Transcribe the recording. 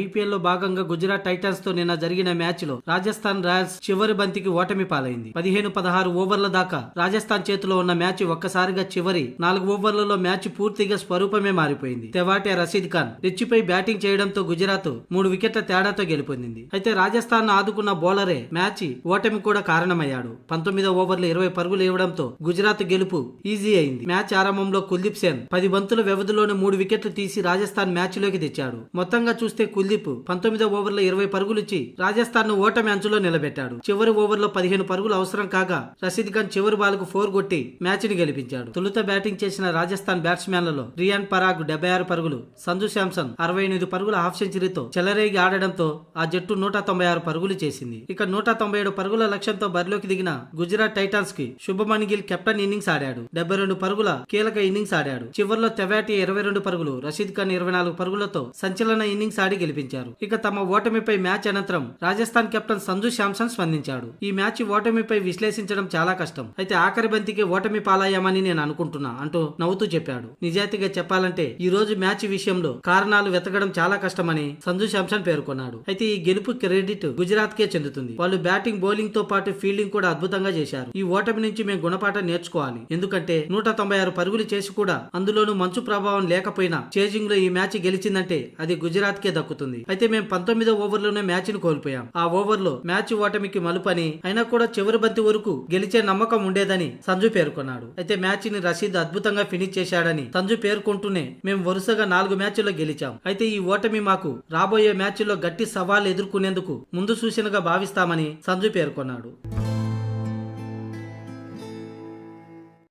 ఐపీఎల్లో భాగంగా గుజరాత్ టైటన్స్తో నిన్న జరిగిన మ్యాచ్లో రాజస్థాన్ రాయల్స్ చివరి బంతికి ఓటమి పాలైంది. పదిహేను పదహారు ఓవర్ల దాకా రాజస్థాన్ చేతిలో ఉన్న మ్యాచ్ ఒక్కసారిగా చివరి నాలుగు ఓవర్లలో మ్యాచ్ పూర్తిగా స్వరూపమే మారిపోయింది. తెవాటే రషీద్ ఖాన్ రిచ్చిపై బ్యాటింగ్ చేయడంతో గుజరాత్ మూడు వికెట్ల తేడాతో గెలుపొందింది. అయితే రాజస్థాన్ ఆదుకున్న బౌలరే మ్యాచ్ ఓటమి కూడా కారణమయ్యాడు. పంతొమ్మిదో ఓవర్లు ఇరవై పరుగులు ఇవ్వడంతో గుజరాత్ గెలుపు ఈజీ అయింది. మ్యాచ్ ఆరంభంలో కుల్దీప్ సేన్ పది బంతుల వ్యవధిలోనే మూడు వికెట్లు తీసి రాజస్థాన్ మ్యాచ్లోకి తెచ్చాడు. మొత్తంగా చూస్తే కుల్దీప్ పంతొమ్మిదో ఓవర్లో ఇరవై పరుగులిచ్చి రాజస్థాన్ను ఓటమి అంచులో నిలబెట్టాడు. చివరి ఓవర్లో పదిహేను పరుగులు అవసరం కాగా రషీద్ ఖాన్ చివరి బాల్కు ఫోర్ కొట్టి మ్యాచ్ని గెలిపించాడు. తొలుత బ్యాటింగ్ చేసిన రాజస్థాన్ బ్యాట్స్మెన్లలో రియాన్ పరాగ్ డెబ్బై ఆరు పరుగులు సంజు శాంసన్ అరవై ఎనిమిది పరుగుల హాఫ్ సెంచరీతో చెలరేగి ఆడడంతో ఆ జట్టు నూట తొంభై ఆరు పరుగులు చేసింది. ఇక నూట తొంభై ఏడు పరుగుల లక్ష్యంతో బరిలోకి దిగిన గుజరాత్ టైటాన్స్కి శుభమణి గిల్ కెప్టెన్ ఇన్నింగ్స్ ఆడాడు. డెబ్బై రెండు పరుగుల కీలక ఇన్నింగ్స్ ఆడాడు. చివర్లో తెవాటి ఇరవై రెండు పరుగులు రషీద్ ఖాన్ ఇరవై నాలుగు పరుగులతో సంచలన ఇన్నింగ్స్ ఆడి గెలిపించారు. ఇక తమ ఓటమిపై మ్యాచ్ అనంతరం రాజస్థాన్ కెప్టెన్ సంజు శాంసన్ స్పందించాడు. ఈ మ్యాచ్ ఓటమిపై విశ్లేషించడం చాలా కష్టం. అయితే ఆఖరి బంతికి ఓటమి పాలయ్యామని నేను అనుకుంటున్నా అంటూ నవ్వుతూ చెప్పాడు. నిజాయితీగా చెప్పాలంటే ఈ రోజు మ్యాచ్ విషయంలో కారణాలు వెతకడం చాలా కష్టమని సంజు శాంసన్ పేర్కొన్నాడు. అయితే ఈ గెలుపు క్రెడిట్ గుజరాత్ కే చెందుతుంది. వాళ్ళు బ్యాటింగ్ బౌలింగ్తో పాటు ఫీల్డింగ్ కూడా అద్భుతంగా చేశారు. ఈ ఓటమి నుంచి మేము గుణపాఠం నేర్చుకోవాలి. ఎందుకంటే నూట తొంభై ఆరు పరుగులు చేసి కూడా అందులోనూ మంచు ప్రభావం లేకపోయినా చేజింగ్లో ఈ మ్యాచ్ గెలిచిందంటే అది గుజరాత్ కే దక్కుతుంది అయితే మేము పంతొమ్మిదో ఓవర్లోనే మ్యాచ్ని కోల్పోయాం. ఆ ఓవర్లో మ్యాచ్ ఓటమికి మలుపని అయినా కూడా చివరి బంతి వరకు గెలిచే నమ్మకం ఉండేదని సంజు పేర్కొన్నాడు. అయితే మ్యాచ్ని రషీద్ అద్భుతంగా ఫినిష్ చేశాడని సంజు పేర్కొంటూనే మేము వరుసగా నాలుగు మ్యాచ్ల్లో గెలిచాం. అయితే ఈ ఓటమి మాకు రాబోయే మ్యాచ్లో గట్టి సవాల్ ఎదుర్కొనేందుకు ముందు సూచనగా భావిస్తామని సంజు పేర్కొన్నాడు.